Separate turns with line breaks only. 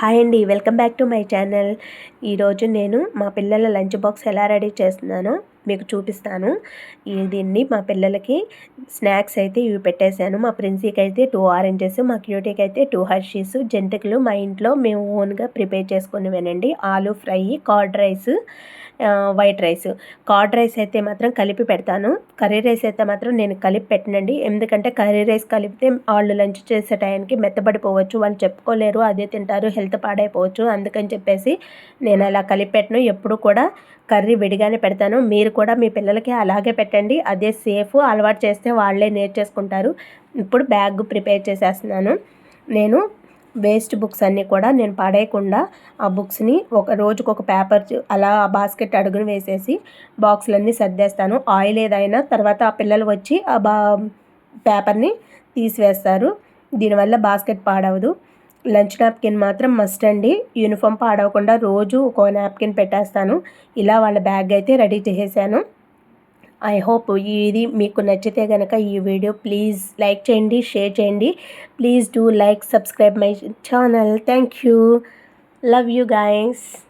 Hi అండి welcome back to my channel. ఈరోజు నేను మా పిల్లల లంచ్ బాక్స్ ఎలా రెడీ చేస్తున్నానో మీకు చూపిస్తాను. దీన్ని మా పిల్లలకి స్నాక్స్ అయితే ఇవి పెట్టేశాను. మా ప్రిన్సీకి అయితే టూ ఆరెంజెస్ మా క్యూటీకి అయితే టూ హర్షీస్ జంతికలు మా ఇంట్లో మేము ఓన్గా prepare చేసుకునేవేనండి aloo fry curd rice white rice. Curd rice అయితే మాత్రం కలిపి పెడతాను. కర్రీ రైస్ అయితే మాత్రం నేను కలిపి పెట్టనండి. ఎందుకంటే కర్రీ రైస్ కలిపితే వాళ్ళు లంచ్ చేసే టైంకి మెత్తబడిపోవచ్చు. వాళ్ళు చెప్పుకోలేరు అదే తింటారు హెల్త్ పాడైపోవచ్చు. అందుకని చెప్పేసి నేను అలా కలిపి పెట్టను. ఎప్పుడు కూడా కర్రీ విడిగానే పెడతాను. మీరు కూడా మీ పిల్లలకి అలాగే పెట్టండి. అదే సేఫ్ అలవాటు చేస్తే వాళ్ళే నేర్చేసుకుంటారు. ఇప్పుడు బ్యాగ్ ప్రిపేర్ చేసేస్తున్నాను. నేను వేస్ట్ బుక్స్ అన్నీ కూడా నేను పడేయకుండా ఆ బుక్స్ని ఒక రోజుకు ఒక పేపర్ అలా ఆ బాస్కెట్ అడుగును వేసేసి బాక్సులన్నీ సర్దేస్తాను. ఆయిల్ ఏదైనా తర్వాత ఆ పిల్లలు వచ్చి ఆ బా పేపర్ని తీసివేస్తారు. దీనివల్ల బాస్కెట్ పాడవదు. లంచ్ నాప్కిన్ మాత్రం మస్ట్ అండి. యూనిఫామ్ పాడవకుండా రోజు ఒక నాప్కిన్ పెట్టేస్తాను. ఇలా వాళ్ళ బ్యాగ్ అయితే రెడీ చేసేసాను. ఐ హోప్ ఇది మీకు నచ్చితే కనుక ఈ వీడియో ప్లీజ్ లైక్ చేయండి షేర్ చేయండి. Please do like subscribe my channel. Thank you. Love you guys.